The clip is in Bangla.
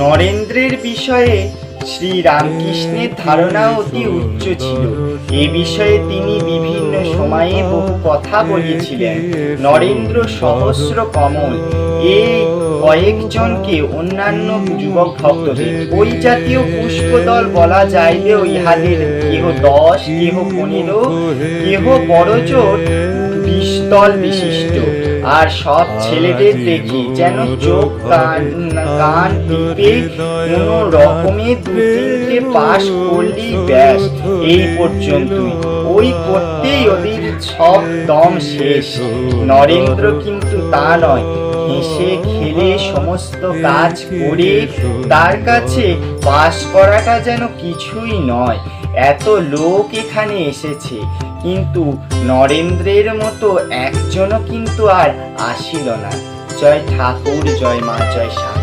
নরেন্দ্রের বিষয়ে শ্রী রামকৃষ্ণের ধারণা অতি উচ্চ ছিল। এ বিষয়ে তিনি বিভিন্ন সময়ে বহু কথা বলেছিলেন। নরেন্দ্র সহস্র কমল এই কয়েকজনকে অন্যান্য যুবক ভক্তদের। ওই জাতীয় পুষ্পদল বলা যাইলেও ইহাদের কেহ দশ, কেহ পনেরো, কেহ বড়জোর বিশ দল বিশিষ্ট। আর সব ছেলেদের দেখি যেন চোখ, কান কান টিপে কোনো রকমে দু তিনটে পাশ করলেই ব্যাস। এই পর্যন্তই। ওই করতেই ওদের সব দম শেষ। নরেন্দ্র কিন্তু তা নয়। হেসে খেলে সমস্ত কাজ করে তার কাছে পাশ করাটা যেন কিছুই নয়। এত লোক এখানে এসেছে। কিন্তু নরেন্দ্রের মতো একজনও কিন্তু আর আসিল না। জয় ঠাকুর জয় মা জয় সা